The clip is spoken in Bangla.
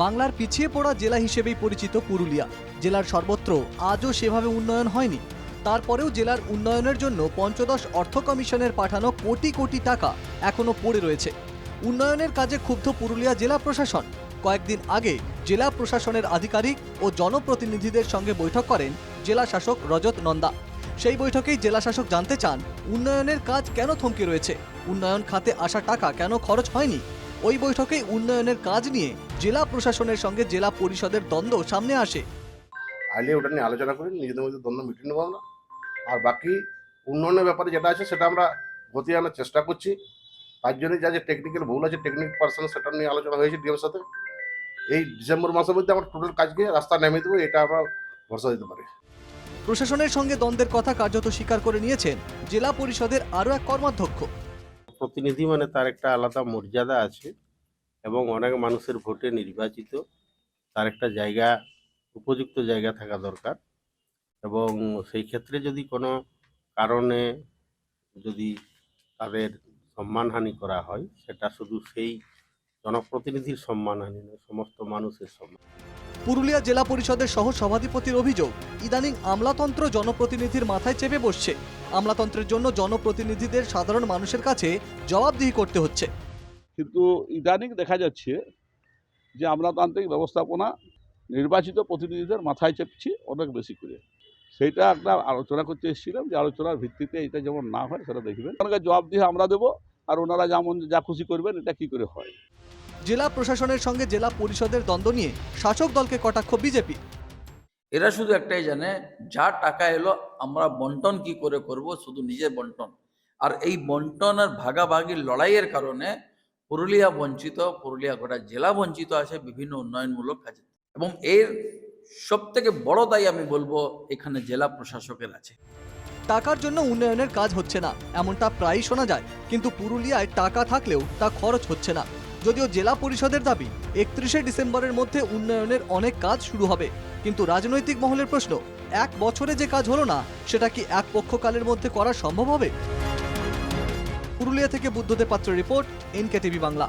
বাংলার পিছিয়ে পড়া জেলা হিসেবেই পরিচিত পুরুলিয়া। জেলার সর্বত্র আজও সেভাবে উন্নয়ন হয়নি। তারপরেও জেলার উন্নয়নের জন্য পঞ্চদশ অর্থ কমিশনের পাঠানো কোটি কোটি টাকা এখনও পড়ে রয়েছে। উন্নয়নের কাজে ক্ষুব্ধ পুরুলিয়া জেলা প্রশাসন। কয়েকদিন আগে জেলা প্রশাসনের আধিকারিক ও জনপ্রতিনিধিদের সঙ্গে বৈঠক করেন জেলা শাসক রজত নন্দা। সেই বৈঠকেই জেলা শাসক জানতে চান, উন্নয়নের কাজ কেন থমকে রয়েছে? উন্নয়ন খাতে আসা টাকা কেন খরচ হয়নি? ওই বৈঠকেই উন্নয়নের কাজ নিয়ে জেলা প্রশাসনের সঙ্গে জেলা পরিষদের দ্বন্দ্ব সামনে আসে। আইলে ওটা নিয়ে আলোচনা করি নিজেদের মধ্যে দ্বন্দ্ব মিটিয়ে নেব আমরা। আর বাকি উন্নয়নের ব্যাপারে যেটা আছে সেটা আমরা গতি আনার চেষ্টা করছি। তার জন্য যা যে টেকনিক্যাল ভুল আছে টেকনিক পার্সন সেটা নিয়ে আলোচনা হয়েছে ডিএমের সাথে। এই ডিসেম্বর মাসের মধ্যে আমরা টোটাল কাজকে রাস্তা নেমে দেবো এটা আমরা ভরসা দিতে পারি। প্রশাসনের সঙ্গে দ্বন্দ্বের কথা কার্যত স্বীকার করে নিয়েছেন জেলা পরিষদের আরও এক কর্মাধ্যক্ষ। প্রতিনিধি মানে তার একটা আলাদা মর্যাদা আছে এবং অনেক মানুষের ভোটে নির্বাচিত, তার একটা জায়গা, উপযুক্ত জায়গা থাকা দরকার। এবং সেই ক্ষেত্রে যদি কোনো কারণে যদি তাদের সম্মানহানি করা হয়, সেটা শুধু সেই জনপ্রতিনিধির সম্মানহানি নয়, সমস্ত মানুষের সম্মান পুরুলিয়া জেলা পরিষদের সহ সভাধিপতির অভিযোগ, ইদানিং আমলাতন্ত্র জনপ্রতিনিধির মাথায় চেপে বসছে। আমলাতন্ত্রের জন্য জনপ্রতিনিধিদের সাধারণ মানুষের কাছে জবাবদিহি করতে হচ্ছে। কিন্তু ইদানিং দেখা যাচ্ছে যে আমলাতান্ত্রিক ব্যবস্থাপনা নির্বাচিত প্রতিনিধিদের মাথায় চেপছি অনেক বেশি করে। সেইটা একটা আলোচনা করতে এসেছিলাম যে আলোচনার ভিত্তিতে এটা যেমন না হয় সেটা দেখবেন। ওনাকে জবাব দিয়ে আমরা দেবো আর ওনারা যেমন যা খুশি করবেন এটা কি করে হয়। জেলা প্রশাসনের সঙ্গে জেলা পরিষদের দ্বন্দ্ব নিয়ে শাসক দলকে কটাক্ষ বিজেপি। এরা শুধু একটাই জানে, যা টাকা এলো, আমরা বন্টন কি করে করব? শুধু নিজের বন্টন। আর এই বন্টন আর ভাগাভাগির লড়াইয়ের কারণে পুরুলিয়া বঞ্চিত, পুরুলিয়া গোটা জেলা বঞ্চিত আছে বিভিন্ন উন্নয়নমূলক কাজে। এবং এর সব থেকে বড় দায়ী আমি বলব এখানে জেলা প্রশাসকের আছে। টাকার জন্য উন্নয়নের কাজ হচ্ছে না, এমনটা প্রায়ই শোনা যায়। কিন্তু পুরুলিয়ায় টাকা থাকলেও তা খরচ হচ্ছে না। যদিও জেলা পরিষদের দাবি, একত্রিশে ডিসেম্বরের মধ্যে উন্নয়নের অনেক কাজ শুরু হবে। কিন্তু রাজনৈতিক মহলের প্রশ্ন, এক বছরে যে কাজ হলো না, সেটা কি এক পক্ষকালের মধ্যে করা সম্ভব হবে? পুরুলিয়া থেকে বুদ্ধদেব পাত্র রিপোর্ট এনকে টিভি বাংলা।